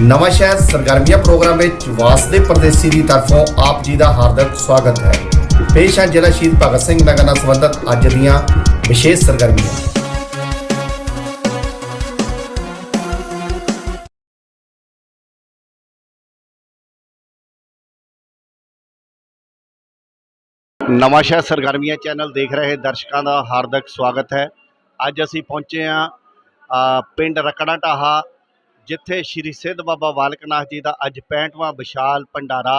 ਨਵਾਂ ਸ਼ਹਿਰ ਸਰਗਰਮੀਆਂ ਪ੍ਰੋਗਰਾਮ ਵਿੱਚ ਵਾਸਦੇ ਪਰਦੇਸੀ ਦੀ ਤਰਫੋਂ ਆਪ ਜੀ ਦਾ ਹਾਰਦਿਕ ਸਵਾਗਤ ਹੈ। ਪੇਸ਼ ਹੈ ਜ਼ਿਲ੍ਹਾ ਸ਼ਹੀਦ ਭਗਤ ਸਿੰਘ ਨਗਰ ਨਾਲ ਸੰਬੰਧਿਤ ਅੱਜ ਦੀਆਂ ਵਿਸ਼ੇਸ਼ ਸਰਗਰਮੀਆਂ। ਨਵਾਂ ਸ਼ਹਿਰ ਸਰਗਰਮੀਆਂ ਚੈਨਲ ਦੇਖ ਰਹੇ ਦਰਸ਼ਕਾਂ ਦਾ ਹਾਰਦਿਕ ਸਵਾਗਤ ਹੈ। ਅੱਜ ਅਸੀਂ ਪਹੁੰਚੇ ਹਾਂ ਪਿੰਡ ਰਕੜਾ ਢਾਹਾ ਜਿੱਥੇ ਸ਼੍ਰੀ ਸਿੱਧ ਬਾਬਾ ਬਾਲਕਨਾਥ ਜੀ ਦਾ ਅੱਜ 65ਵਾਂ ਵਿਸ਼ਾਲ ਭੰਡਾਰਾ,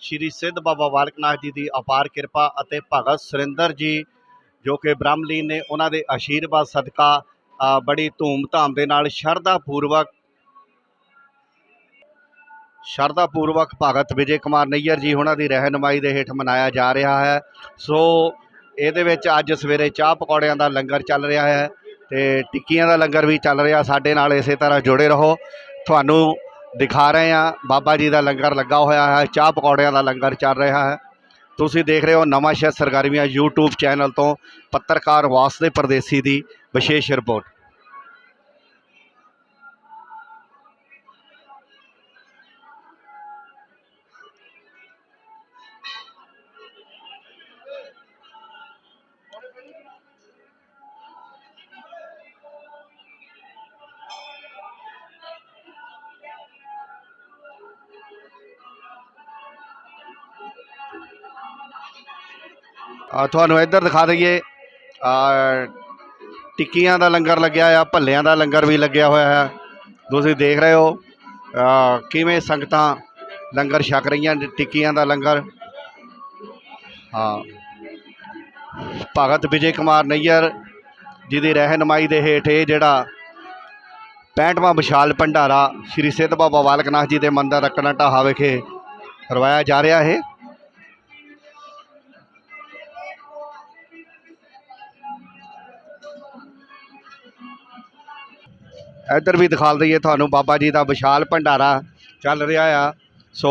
ਸ਼੍ਰੀ ਸਿੱਧ ਬਾਬਾ ਬਾਲਕਨਾਥ ਜੀ ਦੀ ਅਪਾਰ ਕਿਰਪਾ ਅਤੇ ਭਗਤ ਸੁਰਿੰਦਰ ਜੀ, ਜੋ ਕਿ ਬ੍ਰਹਮਲੀਨ ਨੇ, ਉਹਨਾਂ ਦੇ ਆਸ਼ੀਰਵਾਦ ਸਦਕਾ ਬੜੀ ਧੂਮ-ਧਾਮ ਦੇ ਨਾਲ ਸ਼ਰਧਾ ਪੂਰਵਕ ਸ਼ਰਧਾ ਪੂਰਵਕ ਭਗਤ ਵਿਜੇ ਕੁਮਾਰ ਨਈਅਰ ਜੀ ਉਹਨਾਂ ਦੀ ਰਹਿਨਮਾਈ ਦੇ ਹੇਠ ਮਨਾਇਆ ਜਾ ਰਿਹਾ ਹੈ। ਸੋ, ਇਹਦੇ ਵਿੱਚ ਅੱਜ ਸਵੇਰੇ ਚਾਹ ਪਕੌੜਿਆਂ ਦਾ ਲੰਗਰ ਚੱਲ ਰਿਹਾ ਹੈ। ਤੇ ਟਿੱਕੀਆਂ ਦਾ ਲੰਗਰ ਵੀ ਚੱਲ ਰਿਹਾ ਸਾਡੇ ਨਾਲ, ਇਸੇ ਤਰ੍ਹਾਂ ਜੁੜੇ ਰਹੋ। ਤੁਹਾਨੂੰ ਦਿਖਾ ਰਹੇ ਹਾਂ, ਬਾਬਾ ਜੀ ਦਾ ਲੰਗਰ ਲੱਗਾ ਹੋਇਆ ਹੈ, ਚਾਹ ਪਕੌੜਿਆਂ ਦਾ ਲੰਗਰ ਚੱਲ ਰਿਹਾ ਹੈ। ਤੁਸੀਂ ਦੇਖ ਰਹੇ ਹੋ ਨਵਾਂ ਸ਼ਹਿਰ ਸਰਗਰਮੀਆਂ YouTube ਚੈਨਲ ਤੋਂ ਪੱਤਰਕਾਰ ਵਾਸਦੇ ਪਰਦੇਸੀ ਦੀ ਵਿਸ਼ੇਸ਼ ਰਿਪੋਰਟ। ਤੁਹਾਨੂੰ ਇੱਧਰ ਦਿਖਾ ਦਈਏ। ਟਿੱਕੀਆਂ ਦਾ ਲੰਗਰ ਲੱਗਿਆ ਆ, ਭੱਲਿਆਂ ਦਾ ਲੰਗਰ ਵੀ ਲੱਗਿਆ ਹੋਇਆ ਹੈ ਤੁਸੀਂ ਦੇਖ ਰਹੇ ਹੋ ਕਿਵੇਂ ਸੰਗਤਾਂ ਲੰਗਰ ਛਕ ਰਹੀਆਂ ਟਿੱਕੀਆਂ ਦਾ ਲੰਗਰ। ਹਾਂ। ਭਗਤ ਵਿਜੇ ਕੁਮਾਰ ਨਈਅਰ ਜੀ ਦੀ ਰਹਿਨਮਾਈ ਦੇ ਹੇਠ ਇਹ ਜਿਹੜਾ 65ਵਾਂ ਵਿਸ਼ਾਲ ਭੰਡਾਰਾ ਸ਼੍ਰੀ ਸਿੱਧ ਬਾਬਾ ਬਾਲਕਨਾਥ ਜੀ ਦੇ ਮੰਦਰ ਰੱਕਣਾ ਢਾਹਾ ਵਿਖੇ ਕਰਵਾਇਆ ਜਾ ਰਿਹਾ ਹੈ ਇੱਧਰ ਵੀ ਦਿਖਾ ਦਈਏ ਤੁਹਾਨੂੰ, ਬਾਬਾ ਜੀ ਦਾ ਵਿਸ਼ਾਲ ਭੰਡਾਰਾ ਚੱਲ ਰਿਹਾ ਆ। ਸੋ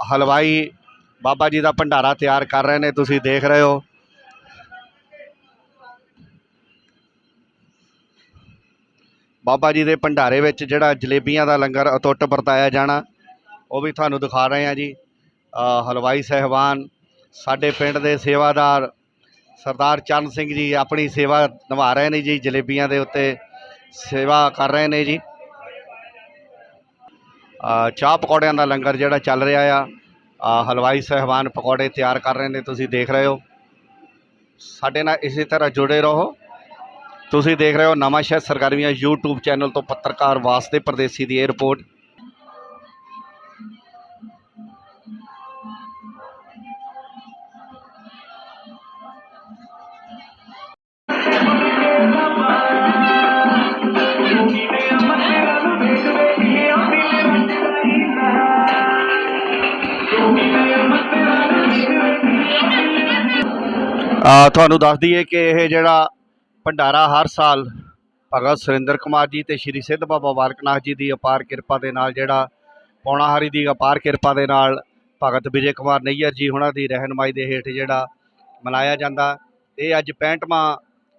ਹਲਵਾਈ ਬਾਬਾ ਜੀ ਦਾ ਭੰਡਾਰਾ ਤਿਆਰ ਕਰ ਰਹੇ ਨੇ, ਤੁਸੀਂ ਦੇਖ ਰਹੇ ਹੋ। ਬਾਬਾ ਜੀ ਦੇ ਭੰਡਾਰੇ ਵਿੱਚ ਜਿਹੜਾ ਜਲੇਬੀਆਂ ਦਾ ਲੰਗਰ ਅਟੁੱਟ ਵਰਤਾਇਆ ਜਾਣਾ, ਉਹ ਵੀ ਤੁਹਾਨੂੰ ਦਿਖਾ ਰਹੇ ਹਾਂ ਜੀ। ਹਲਵਾਈ ਸਹਿਬਾਨ, ਸਾਡੇ ਪਿੰਡ ਦੇ ਸੇਵਾਦਾਰ ਸਰਦਾਰ ਚਰਨ ਸਿੰਘ ਜੀ ਆਪਣੀ ਸੇਵਾ ਨਿਭਾ ਰਹੇ ਨੇ ਜੀ ਜਲੇਬੀਆਂ ਦੇ ਉੱਤੇ। ਸੇਵਾ ਕਰ ਰਹੇ ਨੇ ਜੀ। ਚਾਹ ਪਕੌੜਿਆਂ ਦਾ ਲੰਗਰ ਜਿਹੜਾ ਚੱਲ ਰਿਹਾ ਆ। ਹਲਵਾਈ ਸਹਿਬਾਨ ਪਕੌੜੇ ਤਿਆਰ ਕਰ ਰਹੇ ਨੇ, ਤੁਸੀਂ ਦੇਖ ਰਹੇ ਹੋ। ਸਾਡੇ ਨਾਲ ਇਸੇ ਤਰ੍ਹਾਂ ਜੁੜੇ ਰਹੋ। ਤੁਸੀਂ ਦੇਖ ਰਹੇ ਹੋ ਨਵਾਂ ਸ਼ਹਿਰ ਸਰਗਰਮੀਆਂ YouTube ਚੈਨਲ ਤੋਂ ਪੱਤਰਕਾਰ ਵਾਸਤੇ ਪਰਦੇਸੀ ਦੀ ਇਹ ਰਿਪੋਰਟ। ਆ ਤੁਹਾਨੂੰ ਦੱਸ ਦਈਏ ਕਿ ਇਹ ਜਿਹੜਾ ਭੰਡਾਰਾ ਹਰ ਸਾਲ ਭਗਤ ਸੁਰਿੰਦਰ ਕੁਮਾਰ ਜੀ ਤੇ ਸ਼੍ਰੀ ਸਿੱਧ ਬਾਬਾ ਬਾਲਕਨਾਥ ਜੀ ਦੀ ਅਪਾਰ ਕਿਰਪਾ ਦੇ ਨਾਲ ਜਿਹੜਾ ਪੌਣਾਹਾਰੀ ਦੀ ਅਪਾਰ ਕਿਰਪਾ ਦੇ ਨਾਲ ਭਗਤ ਵਿਜੇ ਕੁਮਾਰ ਨਈਅਰ ਜੀ ਉਹਨਾਂ ਦੀ ਰਹਿਨਮਾਈ ਦੇ ਹੇਠ ਜਿਹੜਾ ਮਨਾਇਆ ਜਾਂਦਾ। ਇਹ ਅੱਜ 65ਵਾਂ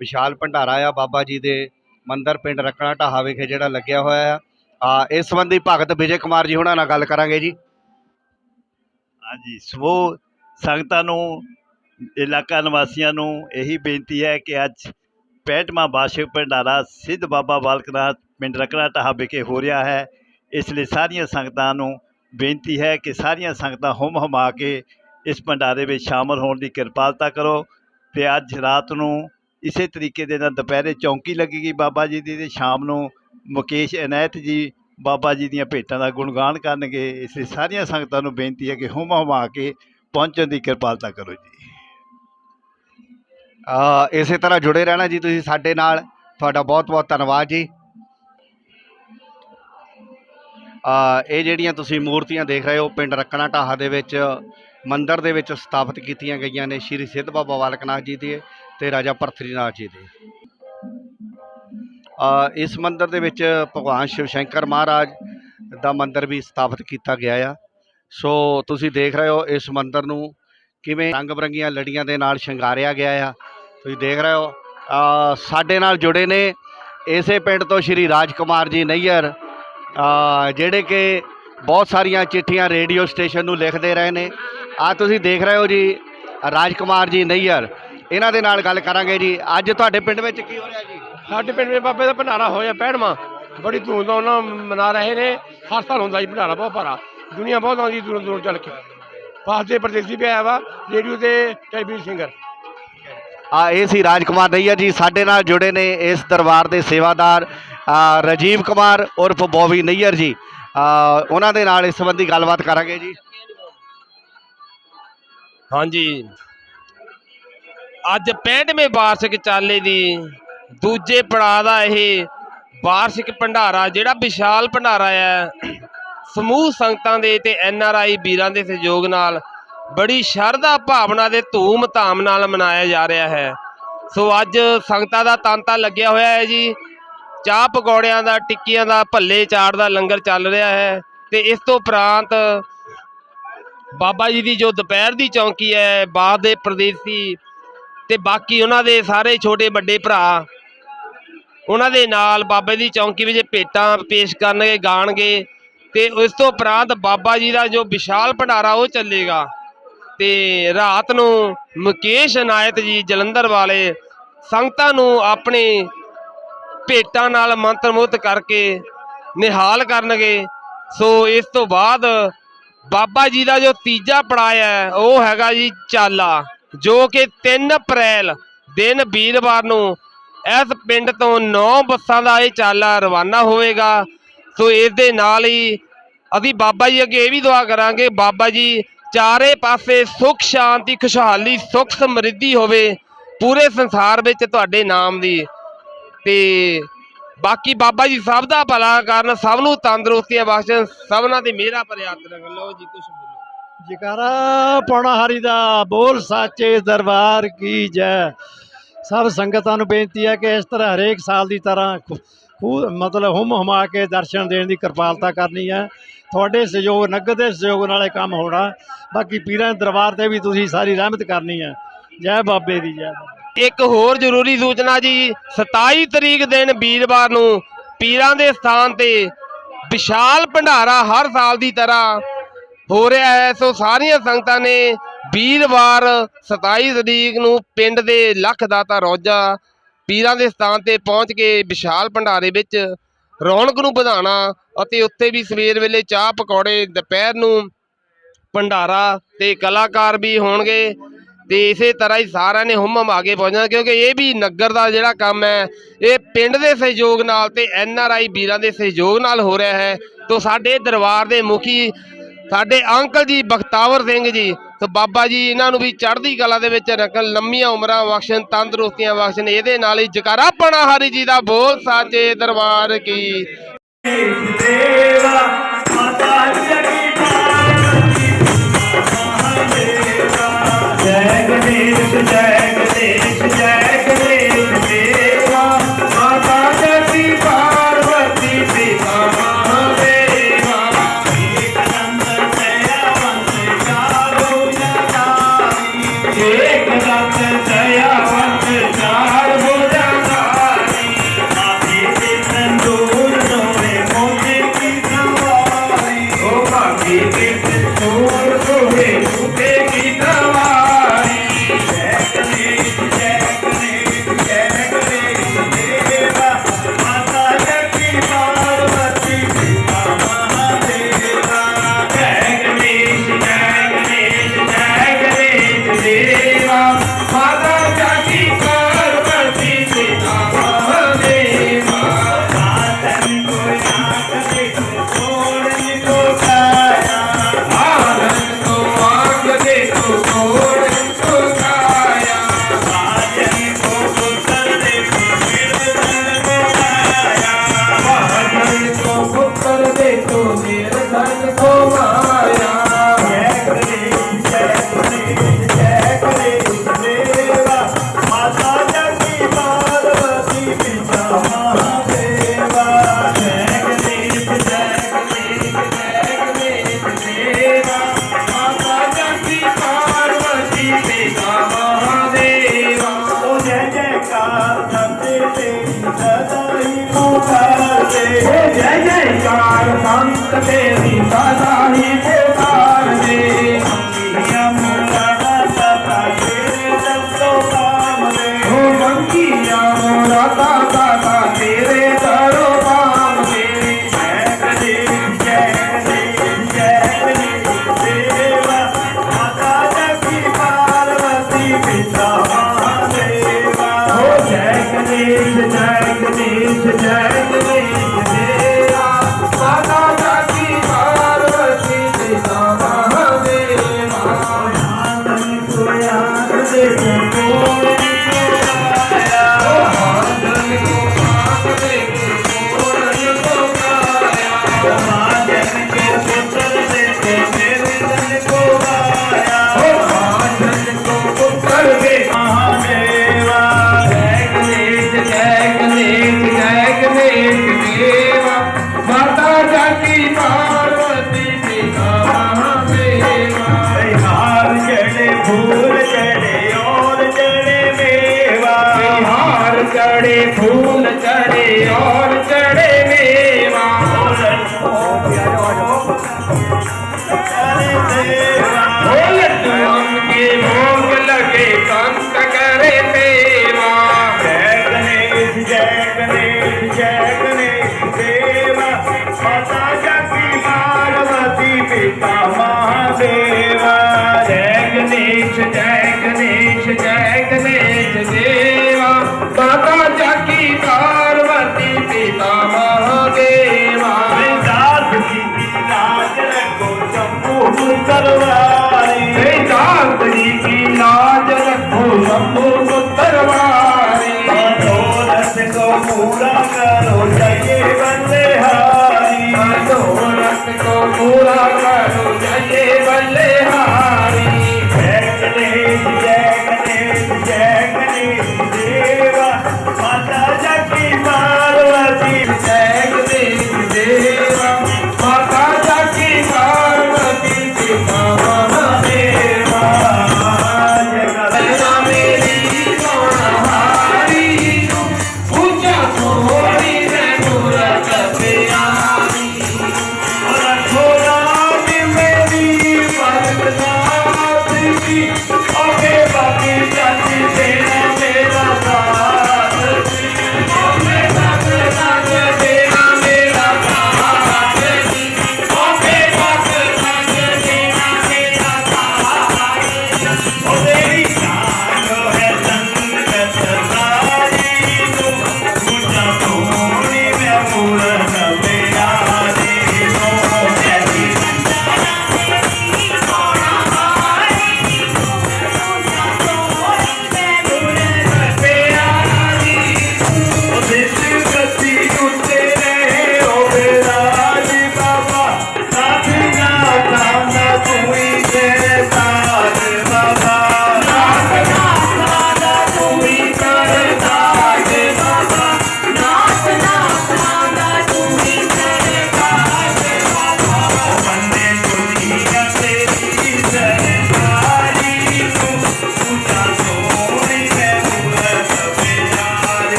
ਵਿਸ਼ਾਲ ਭੰਡਾਰਾ ਆ ਬਾਬਾ ਜੀ ਦੇ ਮੰਦਰ ਪਿੰਡ ਰੱਕਣਾ ਢਾਹਾ ਵਿਖੇ ਜਿਹੜਾ ਲੱਗਿਆ ਹੋਇਆ ਆ। ਆ ਇਸ ਸੰਬੰਧੀ ਭਗਤ ਵਿਜੇ ਕੁਮਾਰ ਜੀ ਉਹਨਾਂ ਨਾਲ ਗੱਲ ਕਰਾਂਗੇ ਜੀ। ਹਾਂਜੀ ਸਮੂਹ ਸੰਗਤਾਂ ਨੂੰ ਇਲਾਕਾ ਨਿਵਾਸੀਆਂ ਨੂੰ ਇਹੀ ਬੇਨਤੀ ਹੈ ਕਿ ਅੱਜ 65ਵਾਂ ਵਾਰਸ਼ਿਕ ਭੰਡਾਰਾ ਸਿੱਧ ਬਾਬਾ ਬਾਲਕਨਾਥ ਪਿੰਡ ਰਕੜਾ ਢਾਹਾ ਵਿਖੇ ਹੋ ਰਿਹਾ ਹੈ। ਇਸ ਲਈ ਸਾਰੀਆਂ ਸੰਗਤਾਂ ਨੂੰ ਬੇਨਤੀ ਹੈ ਕਿ ਸਾਰੀਆਂ ਸੰਗਤਾਂ ਹੁਮ ਹਮਾ ਕੇ ਇਸ ਭੰਡਾਰੇ ਵਿੱਚ ਸ਼ਾਮਲ ਹੋਣ ਦੀ ਕਿਰਪਾਲਤਾ ਕਰੋ ਤੇ ਅੱਜ ਰਾਤ ਨੂੰ ਇਸੇ ਤਰੀਕੇ ਦੇ ਨਾਲ ਦੁਪਹਿਰੇ ਚੌਂਕੀ ਲੱਗੇਗੀ ਬਾਬਾ ਜੀ ਦੀ ਤੇ ਸ਼ਾਮ ਨੂੰ ਮੁਕੇਸ਼ ਅਨੈਤ ਜੀ ਬਾਬਾ ਜੀ ਦੀਆਂ ਭੇਟਾਂ ਦਾ ਗੁਣਗਾਨ ਕਰਨਗੇ। ਇਸ ਲਈ ਸਾਰੀਆਂ ਸੰਗਤਾਂ ਨੂੰ ਬੇਨਤੀ ਹੈ ਕਿ ਹੁਮ ਹਮਾ ਕੇ ਪਹੁੰਚਣ ਦੀ ਕਿਰਪਾਲਤਾ ਕਰੋ ਜੀ। ਇਸੇ ਤਰ੍ਹਾਂ ਜੁੜੇ ਰਹਿਣਾ ਜੀ ਤੁਸੀਂ ਸਾਡੇ ਨਾਲ। ਤੁਹਾਡਾ ਬਹੁਤ ਬਹੁਤ ਧੰਨਵਾਦ ਜੀ। ਇਹ ਜਿਹੜੀਆਂ ਤੁਸੀਂ ਮੂਰਤੀਆਂ ਦੇਖ ਰਹੇ ਹੋ, ਪਿੰਡ ਰੱਕਣਾ ਢਾਹਾ ਦੇ ਵਿੱਚ, ਮੰਦਿਰ ਦੇ ਵਿੱਚ ਸਥਾਪਿਤ ਕੀਤੀਆਂ ਗਈਆਂ ਨੇ ਸ਼੍ਰੀ ਸਿੱਧ ਬਾਬਾ ਬਾਲਕਨਾਥ ਜੀ ਦੇ ਤੇ ਰਾਜਾ ਭਰਤਰੀਨਾਥ ਜੀ ਦੇ। ਇਸ ਮੰਦਿਰ ਦੇ ਵਿੱਚ ਭਗਵਾਨ ਸ਼ਿਵ ਸ਼ੰਕਰ ਮਹਾਰਾਜ ਦਾ ਮੰਦਿਰ ਵੀ ਸਥਾਪਿਤ ਕੀਤਾ ਗਿਆ ਆ। ਸੋ, ਤੁਸੀਂ ਦੇਖ ਰਹੇ ਹੋ ਇਸ ਮੰਦਿਰ ਨੂੰ ਕਿਵੇਂ ਰੰਗ ਬਰੰਗੀਆਂ ਲੜੀਆਂ ਦੇ ਨਾਲ ਸ਼ਿੰਗਾਰਿਆ ਗਿਆ ਆ। ਤੁਸੀਂ ਦੇਖ ਰਹੇ ਹੋ ਸਾਡੇ ਨਾਲ ਜੁੜੇ ਨੇ। ਇਸੇ ਪਿੰਡ ਤੋਂ ਸ਼੍ਰੀ ਰਾਜਕੁਮਾਰ ਜੀ ਨਈਅਰ ਜਿਹੜੇ ਕਿ ਬਹੁਤ ਸਾਰੀਆਂ ਚਿੱਠੀਆਂ ਰੇਡੀਓ ਸਟੇਸ਼ਨ ਨੂੰ ਲਿਖਦੇ ਰਹੇ ਨੇ। ਆ, ਤੁਸੀਂ ਦੇਖ ਰਹੇ ਹੋ ਜੀ, ਰਾਜਕੁਮਾਰ ਜੀ ਨਈਅਰ। ਇਹਨਾਂ ਦੇ ਨਾਲ ਗੱਲ ਕਰਾਂਗੇ ਜੀ। ਅੱਜ ਤੁਹਾਡੇ ਪਿੰਡ ਵਿੱਚ ਕੀ ਹੋ ਰਿਹਾ ਜੀ? ਸਾਡੇ ਪਿੰਡ ਵਿੱਚ ਬਾਬੇ ਦਾ ਭੰਡਾਰਾ ਹੋਇਆ ਪੈੜਮਾ ਬੜੀ ਧੂਮਧਾਮ ਨਾਲ ਮਨਾ ਰਹੇ ਨੇ। ਹਰ ਸਾਲ ਹੁੰਦਾ ਜੀ ਭੰਡਾਰਾ, ਬਹੁਤ ਭਾਰਾ। ਦੁਨੀਆ ਬਹੁਤ ਆਉਂਦੀ ਦੂਰੋਂ ਦੂਰੋਂ ਚੱਲ ਕੇ। ਬਾਹਰ ਦੇ ਪ੍ਰਦੇਸੀ ਵੀ ਆਇਆ ਵਾ, ਰੇਡੀਓ ਦੇ ਟੈਲੀਵਿਜ਼ਨ ਸਿੰਗਰ। ਆ ਇਹ ਸੀ ਰਾਜਕੁਮਾਰ ਨਈਅਰ ਜੀ ਸਾਡੇ ਨਾਲ ਜੁੜੇ ਨੇ ਇਸ ਦਰਬਾਰ ਦੇ ਸੇਵਾਦਾਰ ਅ, ਰਾਜੀਵ ਕੁਮਾਰ ਉਰਫ ਬੋਬੀ ਨਈਅਰ ਜੀ। ਉਹਨਾਂ ਦੇ ਨਾਲ ਇਸ ਸੰਬੰਧੀ ਗੱਲਬਾਤ ਕਰਾਂਗੇ ਜੀ। ਹਾਂਜੀ। ਅੱਜ 65ਵੇਂ ਵਾਰਸ਼ਿਕ ਚਾਲੇ ਦੀ ਦੂਜੇ ਪੜਾਅ ਦਾ ਇਹ ਵਾਰਸ਼ਿਕ ਭੰਡਾਰਾ ਜਿਹੜਾ ਵਿਸ਼ਾਲ ਭੰਡਾਰਾ ਹੈ ਸਮੂਹ ਸੰਗਤਾਂ ਦੇ ਤੇ ਐਨ ਆਰ ਆਈ ਵੀਰਾਂ ਦੇ ਸਹਿਯੋਗ ਨਾਲ ਬੜੀ ਸ਼ਰਧਾ ਭਾਵਨਾ ਦੇ ਧੂਮ ਧਾਮ ਨਾਲ ਮਨਾਇਆ ਜਾ ਰਿਹਾ ਹੈ। ਸੋ ਅੱਜ ਸੰਗਤਾਂ ਦਾ ਤਾਂਤਾ ਲੱਗਿਆ ਹੋਇਆ ਹੈ ਜੀ। ਚਾਹ ਪਕੌੜਿਆਂ ਦਾ, ਟਿੱਕੀਆਂ ਦਾ, ਭੱਲੇ ਚਾੜ ਦਾ ਲੰਗਰ ਚੱਲ ਰਿਹਾ ਹੈ ਤੇ ਇਸ ਤੋਂ ਉਪਰੰਤ ਬਾਬਾ ਜੀ ਦੀ ਜੋ ਦੁਪਹਿਰ ਦੀ ਚੌਂਕੀ ਹੈ ਬਾਦ ਦੇ ਪ੍ਰਦੇਸੀ ਤੇ ਬਾਕੀ ਉਹਨਾਂ ਦੇ ਸਾਰੇ ਛੋਟੇ ਵੱਡੇ ਭਰਾ ਉਹਨਾਂ ਦੇ ਨਾਲ ਬਾਬੇ ਦੀ ਚੌਂਕੀ ਵਿੱਚ ਭੇਟਾਂ ਪੇਸ਼ ਕਰਨਗੇ, ਗਾਣਗੇ ਤੇ ਇਸ ਤੋਂ ਉਪਰੰਤ ਬਾਬਾ ਜੀ ਦਾ ਜੋ ਵਿਸ਼ਾਲ ਭੰਡਾਰਾ ਉਹ ਚੱਲੇਗਾ। ਤੇ ਰਾਤ ਨੂੰ ਮੁਕੇਸ਼ ਅਨਾਇਤ ਜੀ ਜਲੰਧਰ ਵਾਲੇ ਸੰਗਤਾਂ ਨੂੰ ਆਪਣੇ ਭੇਟਾਂ ਨਾਲ ਮੰਤਰਮੁਗਧ ਕਰਕੇ ਨਿਹਾਲ ਕਰਨਗੇ। ਸੋ ਇਸ ਤੋਂ ਬਾਅਦ ਬਾਬਾ ਜੀ ਦਾ ਜੋ ਤੀਜਾ ਪੜਾਅ ਹੈ, ਉਹ ਹੈਗਾ ਜੀ ਚਾਲਾ, ਜੋ ਕਿ 3 ਅਪ੍ਰੈਲ ਦਿਨ ਵੀਰਵਾਰ ਨੂੰ ਇਸ ਪਿੰਡ ਤੋਂ 9 ਬੱਸਾਂ ਦਾ ਇਹ ਚਾਲਾ ਰਵਾਨਾ ਹੋਵੇਗਾ। ਸੋ ਇਸ ਦੇ ਨਾਲ ਹੀ ਅਸੀਂ ਬਾਬਾ ਜੀ ਅੱਗੇ ਇਹ ਵੀ ਦੁਆ ਕਰਾਂਗੇ, ਬਾਬਾ ਜੀ ਚਾਰੇ ਪਾਸੇ ਸੁਖ, ਸ਼ਾਂਤੀ, ਖੁਸ਼ਹਾਲੀ, ਸੁਖ ਸਮਰਿੱਧੀ ਹੋਵੇ ਪੂਰੇ ਸੰਸਾਰ ਵਿੱਚ ਤੁਹਾਡੇ ਨਾਮ ਦੀ। ਤੇ ਬਾਕੀ ਬਾਬਾ ਜੀ ਸਭ ਦਾ ਭਲਾ ਕਰਨ, ਸਭ ਨੂੰ ਤੰਦਰੁਸਤੀਆਂ ਬਖਸ਼ਣ, ਸਭਨਾਂ ਦੀ ਮਿਹਰਾਂ ਭਰਿਆ ਰੱਖ ਲਓ ਜੀ, ਕੁਛ ਬੋਲੋ। ਜਕਾਰਾ ਪੌਣਾ ਹਰੀ ਦਾ, ਬੋਲ ਸਾਚੇ ਦਰਬਾਰ ਕੀ ਜੈ। ਸਭ ਸੰਗਤਾਂ ਨੂੰ ਬੇਨਤੀ ਹੈ ਕਿ ਇਸ ਤਰ੍ਹਾਂ ਹਰੇਕ ਸਾਲ ਦੀ ਤਰ੍ਹਾਂ ਮਤਲਬ ਹੁਮ ਹੁਮਾ ਕੇ ਦਰਸ਼ਨ ਦੇਣ ਦੀ ਕਿਰਪਾਲਤਾ ਕਰਨੀ ਹੈ। ਤੁਹਾਡੇ ਸਹਿਯੋਗ, ਨਗਦ ਦੇ ਸਹਿਯੋਗ ਨਾਲ ਇਹ ਕੰਮ ਹੋਣਾ। ਬਾਕੀ ਪੀਰਾਂ ਦਰਬਾਰ ਤੇ ਵੀ ਤੁਸੀਂ ਸਾਰੀ ਰਹਿਮਤ ਕਰਨੀ ਹੈ। ਜੈ ਬਾਬੇ ਦੀ, ਜੈ ਇੱਕ ਹੋਰ ਜ਼ਰੂਰੀ ਸੂਚਨਾ ਜੀ 27 ਤਰੀਕ ਦਿਨ ਵੀਰਵਾਰ ਨੂੰ ਪੀਰਾਂ ਦੇ ਸਥਾਨ ਤੇ ਵਿਸ਼ਾਲ ਭੰਡਾਰਾ ਹਰ ਸਾਲ ਦੀ ਤਰ੍ਹਾਂ ਹੋ ਰਿਹਾ ਹੈ। ਸੋ ਸਾਰੀਆਂ ਸੰਗਤਾਂ ਨੇ ਵੀਰਵਾਰ 27 ਤਰੀਕ ਨੂੰ ਪਿੰਡ ਦੇ ਲੱਖ ਦਾਤਾ ਰੋਜਾ ਪੀਰਾਂ ਦੇ ਸਥਾਨ ਤੇ ਪਹੁੰਚ ਕੇ ਵਿਸ਼ਾਲ ਭੰਡਾਰੇ ਵਿੱਚ ਰੌਣਕ ਨੂੰ ਵਧਾਉਣਾ ਅਤੇ ਉੱਥੇ ਵੀ ਸਵੇਰ ਵੇਲੇ ਚਾਹ ਪਕੌੜੇ, ਦੁਪਹਿਰ ਨੂੰ ਭੰਡਾਰਾ ਤੇ ਕਲਾਕਾਰ ਵੀ ਹੋਣਗੇ ਤੇ ਇਸੇ ਤਰ੍ਹਾਂ ਹੀ ਸਾਰਿਆਂ ਨੇ ਹੁਮ ਹਮਾ ਕੇ ਪਹੁੰਚਣਾ, ਕਿਉਂਕਿ ਇਹ ਵੀ ਨਗਰ ਦਾ ਜਿਹੜਾ ਕੰਮ ਹੈ, ਇਹ ਪਿੰਡ ਦੇ ਸਹਿਯੋਗ ਨਾਲ ਤੇ ਐਨ ਆਰ ਆਈ ਵੀਰਾਂ ਦੇ ਸਹਿਯੋਗ ਨਾਲ ਹੋ ਰਿਹਾ ਹੈ। ਤੋਂ ਸਾਡੇ ਦਰਬਾਰ ਦੇ ਮੁਖੀ, ਸਾਡੇ ਅੰਕਲ ਜੀ ਬਖਤਾਵਰ ਸਿੰਘ ਜੀ ਤੇ ਬਾਬਾ ਜੀ ਇਹਨਾਂ ਨੂੰ ਵੀ ਚੜ੍ਹਦੀ ਕਲਾ ਦੇ ਵਿੱਚ ਰੱਖਣ, ਲੰਮੀਆਂ ਉਮਰਾਂ ਬਖਸ਼ਣ, ਤੰਦਰੁਸਤੀਆਂ ਬਖਸ਼ਣ, ਇਹਦੇ ਨਾਲ ਹੀ ਜਕਾਰਾ ਪਣਾ ਹਰੀ ਜੀ ਦਾ ਬੋਲ ਸਾਚੇ ਦਰਬਾਰ ਕੀ। ਜੈ ਗਣੇਸ਼, ਜੈ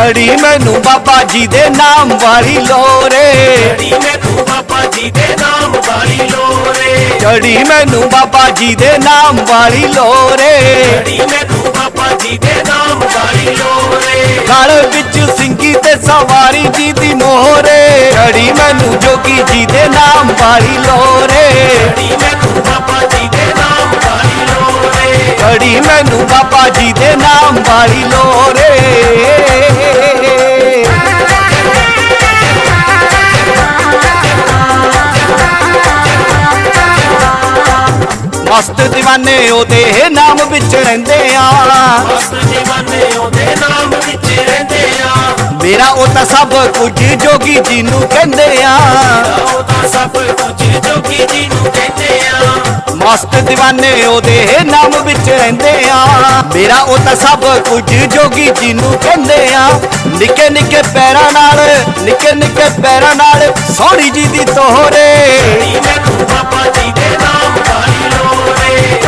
ਚੜੀ ਮੈਨੂੰ ਬਾਬਾ ਜੀ ਦੇ ਨਾਮ ਵਾਲੀ ਲੋਰੇ ਚੜੀ ਮੈਨੂੰ ਬਾਬਾ ਜੀ ਦੇ ਨਾਮ ਵਾਲੀ ਲੋਰੇ ਚੜੀ ਮੈਨੂੰ ਬਾਬਾ ਜੀ ਦੇ ਨਾਮ ਵਾਲੀ ਲੋਰੇ ਚੜੀ ਮੈਨੂੰ ਬਾਬਾ ਜੀ ਦੇ ਨਾਮ ਵਾਲੀ ਲੋਰੇ ਗਲ ਵਿੱਚ ਸਿੰਘੀ ਤੇ ਸਵਾਰੀ ਜੀ ਦੀ ਮੋਹਰੇ ਚੜੀ ਮੈਨੂੰ ਜੋਗੀ ਜੀ ਦੇ ਨਾਮ ਵਾਲੀ ਲੋਰੇ ਚੜੀ ਮੈਨੂੰ ਬਾਬਾ ਜੀ ਦੇ ਨਾਮ ਵਾਲੀ ਲੋਰੇ ਚੜੀ ਮੈਨੂੰ ਬਾਬਾ ਜੀ ਦੇ ਨਾਮ ਵਾਲੀ ਲੋਰੇ دیਵਾਨੇ ਉਹਦੇ ਨਾਮ ਵਿੱਚ ਰਹਿੰਦੇ ਆ। ਮਸਤ ਦੀਵਾਨੇ ਉਹਦੇ ਨਾਮ ਵਿੱਚ ਰਹਿੰਦੇ ਆ। ਮੇਰਾ ਉਹ ਤਾਂ ਸਭ ਕੁਝ ਜੋਗੀ ਜੀ ਨੂੰ ਕਹਿੰਦੇ ਆ। ਮਸਤ دیਵਾਨੇ ਉਹਦੇ ਨਾਮ ਵਿੱਚ ਰਹਿੰਦੇ ਆ। ਮੇਰਾ ਉਹ ਤਾਂ ਸਭ ਕੁਝ ਜੋਗੀ ਜੀ ਨੂੰ ਕਹਿੰਦੇ ਆ। ਨਿੱਕੇ ਨਿੱਕੇ ਪੈਰਾਂ ਨਾਲ ਨਿੱਕੇ ਨਿੱਕੇ ਪੈਰਾਂ ਨਾਲ ਸੋਹਣੀ ਜੀ ਦੀ ਤੋਹਰੇ। ਮੈਨੂੰ ਬਾਬਾ ਜੀ ਦੇ ਨਾਲ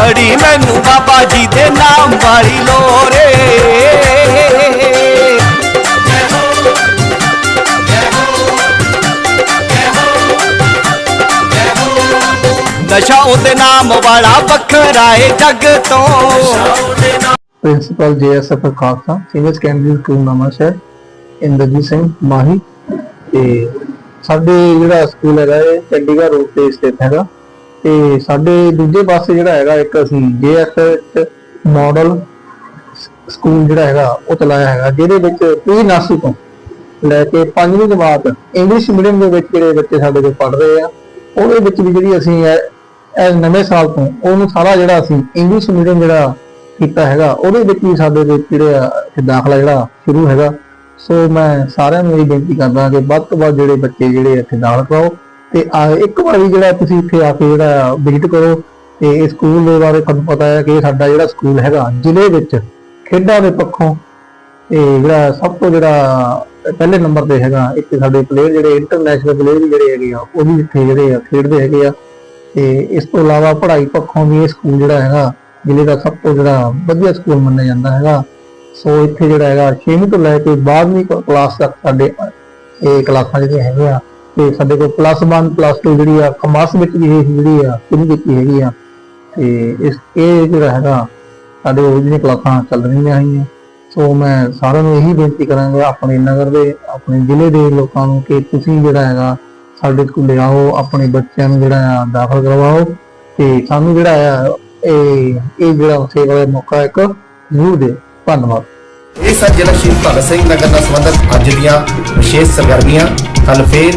ਲੋਰੇ ਮੈਨੂੰ ਬਾਬਾ ਜੀ ਦੇ ਨਾਮ ਵਾਲੀ ਲੋਰੇ ਨਸ਼ਾ ਉਹਦੇ ਨਾਮ ਵਾਲਾ ਵੱਖਰਾ ਏ ਜੱਗ ਤੋਂ। Principal JSF Khalsa, senior secondary school Nawanshahr Inderjit Singh Mahi ਤੇ ਸਾਡੇ ਜਿਹੜਾ ਸਕੂਲ ਹੈਗਾ ਇਹ ਚੰਡੀਗੜ੍ਹ ਰੋਡ ਤੇ ਸਥਿਤ ਹੈਗਾ। ਤੇ ਸਾਡੇ ਦੂਜੇ ਪਾਸੇ ਜਿਹੜਾ ਹੈਗਾ ਇੱਕ ਅਸੀਂ ਜੇਐਸਐਫ ਮਾਡਲ ਸਕੂਲ ਜਿਹੜਾ ਹੈਗਾ ਉਹ ਚਲਾਇਆ ਹੈਗਾ, ਜਿਹਦੇ ਵਿੱਚ ਪ੍ਰੀ ਨਰਸਰੀ ਤੋਂ ਲੈ ਕੇ ਪੰਜਵੀਂ ਜਮਾਤ ਇੰਗਲਿਸ਼ ਮੀਡੀਅਮ ਦੇ ਵਿੱਚ ਜਿਹੜੇ ਬੱਚੇ ਸਾਡੇ ਕੋਲ ਪੜ੍ਹ ਰਹੇ ਆ, ਉਹਦੇ ਵਿੱਚ ਵੀ ਜਿਹੜੀ ਅਸੀਂ ਇਹ ਨਵੇਂ ਸਾਲ ਤੋਂ ਉਹਨੂੰ ਸਾਰਾ ਜਿਹੜਾ ਅਸੀਂ ਇੰਗਲਿਸ਼ ਮੀਡੀਅਮ ਜਿਹੜਾ ਕੀਤਾ ਹੈਗਾ, ਉਹਦੇ ਵਿੱਚ ਵੀ ਸਾਡੇ ਵਿੱਚ ਜਿਹੜੇ ਆ ਇੱਥੇ ਦਾਖਲਾ ਜਿਹੜਾ ਸ਼ੁਰੂ ਹੈਗਾ। ਸੋ ਮੈਂ ਸਾਰਿਆਂ ਨੂੰ ਇਹ ਬੇਨਤੀ ਕਰਦਾ ਕਿ ਵੱਧ ਤੋਂ ਵੱਧ ਜਿਹੜੇ ਬੱਚੇ ਜਿਹੜੇ ਇੱਥੇ ਦਾਖਲ ਕਰਾਓ ਤੇ, ਆ, ਇੱਕ ਵਾਰੀ ਜਿਹੜਾ ਤੁਸੀਂ ਇੱਥੇ ਆ ਕੇ ਜਿਹੜਾ ਵਿਜ਼ਿਟ ਕਰੋ, ਤੇ ਇਸ ਸਕੂਲ ਦੇ ਬਾਰੇ ਤੁਹਾਨੂੰ ਪਤਾ ਹੈ ਕਿ ਸਾਡਾ ਜਿਹੜਾ ਸਕੂਲ ਹੈਗਾ, ਜ਼ਿਲ੍ਹੇ ਵਿੱਚ ਖੇਡਾਂ ਦੇ ਪੱਖੋਂ ਇਹ ਜਿਹੜਾ ਸਭ ਤੋਂ ਜਿਹੜਾ ਪਹਿਲੇ ਨੰਬਰ ਤੇ ਹੈਗਾ, ਇੱਕ ਸਾਡੇ ਪਲੇਅਰ ਜਿਹੜੇ ਇੰਟਰਨੈਸ਼ਨਲ ਪਲੇਅਰ ਵੀ ਜਿਹੜੇ ਹੈਗੇ ਆ, ਉਹ ਵੀ ਇੱਥੇ ਜਿਹੜੇ ਆ ਖੇਡਦੇ ਹੈਗੇ ਆ। ਤੇ ਇਸ ਤੋਂ ਇਲਾਵਾ ਪੜ੍ਹਾਈ ਪੱਖੋਂ ਵੀ ਇਹ ਸਕੂਲ ਜਿਹੜਾ ਹੈਗਾ, ਜ਼ਿਲ੍ਹੇ ਦਾ ਸਭ ਤੋਂ ਜਿਹੜਾ ਵਧੀਆ ਸਕੂਲ ਮੰਨਿਆ ਜਾਂਦਾ ਹੈਗਾ। ਸੋ ਇੱਥੇ ਜਿਹੜਾ ਹੈਗਾ 6ਵੀਂ ਤੋਂ ਲੈ ਕੇ 12ਵੀਂ ਕਲਾਸ ਤੱਕ ਸਾਡੇ ਇਹ ਕਲਾਸਾਂ ਜਿਹੜੀਆਂ ਹੈਗੀਆਂ ਤੇ ਸਾਡੇ ਕੋਲ ਪਲੱਸ 1 ਪਲੱਸ 2 ਜਿਹੜੀ ਆ ਕਮਰਸ ਵਿੱਚ ਵੀ ਇਹ ਜਿਹੜੀ ਆ, ਸ਼ੁਰੂ ਕੀਤੀ ਹੈਗੀ ਆ। ਤੇ ਇਸ, ਇਹ ਜਿਹੜਾ ਹੈਗਾ, ਸਾਡੇ ਕੋਲ ਜਿਹੜੀਆਂ ਕਲਾਸਾਂ ਚੱਲ ਰਹੀਆਂ ਹੈਗੀਆਂ। ਸੋ ਮੈਂ ਸਾਰਿਆਂ ਨੂੰ ਇਹੀ ਬੇਨਤੀ ਕਰਾਂਗਾ, ਆਪਣੇ ਨਗਰ ਦੇ, ਆਪਣੇ ਜ਼ਿਲ੍ਹੇ ਦੇ ਲੋਕਾਂ ਨੂੰ ਕਿ ਤੁਸੀਂ ਜਿਹੜਾ ਹੈਗਾ, ਸਾਡੇ ਸਕੂਲੇ ਆਓ, ਆਪਣੇ ਬੱਚਿਆਂ ਨੂੰ ਜਿਹੜਾ ਆ, ਦਾਖਲ ਕਰਵਾਓ। ਤੇ ਸਾਨੂੰ ਜਿਹੜਾ ਆ, ਇਹ ਇਹ ਜਿਹੜਾ ਸੇਵਾ ਦਾ ਮੌਕਾ ਇੱਕ ਜ਼ਰੂਰ ਦਿਓ। ਧੰਨਵਾਦ। ਇਹ ਸਨ ਜ਼ਿਲ੍ਹਾ ਸ਼ਹੀਦ ਭਗਤ ਸਿੰਘ ਨਗਰ ਨਾਲ ਸੰਬੰਧਿਤ ਅੱਜ ਦੀਆਂ ਵਿਸ਼ੇਸ਼ ਸਰਗਰਮੀਆਂ ਕੱਲ ਫੇਰ